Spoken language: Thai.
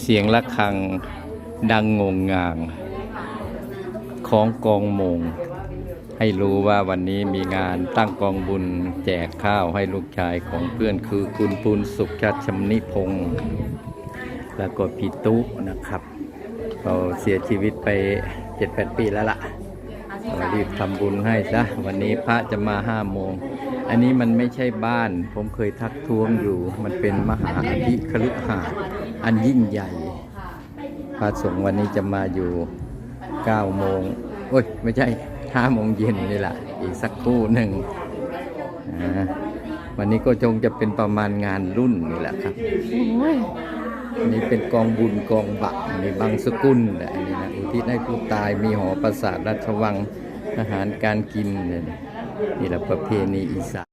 เสียงะระฆังดังงงงางของกองมง ให้รู้ว่าวันนี้มีงานตั้งกองบุญแจกข้าวให้ลูกชายของเพื่อนคือคุณปุณสุขชัดชำนิพงศ์แล้วก็พี่ตุ๊นะครับเขาเสียชีวิตไป7-8ปีแล้วล่ะเรารีบทำบุญให้ซะวันนี้พระจะมาห้าโมง อันนี้มันไม่ใช่บ้าน ผมเคยทักท้วงอยู่ มันเป็นมหาอภิคฤหาสน์อันยิ่งใหญ่ พระสงฆ์วันนี้จะมาอยู่9โมงโอ้ย ไม่ใช่5โมงเย็นนี่แหละ อีกสักครู่หนึ่ง วันนี้ก็จงจะเป็นประมาณงานรุ่นนี่แหละครับอันนี้เป็นกองบุญกองบักในบางสกุลแหละอันนี้นะอุทิศให้ผู้ตายมีหอประสาทราชวังอาหารการกินเนี่ย นี่แหละประเพณีอีสาน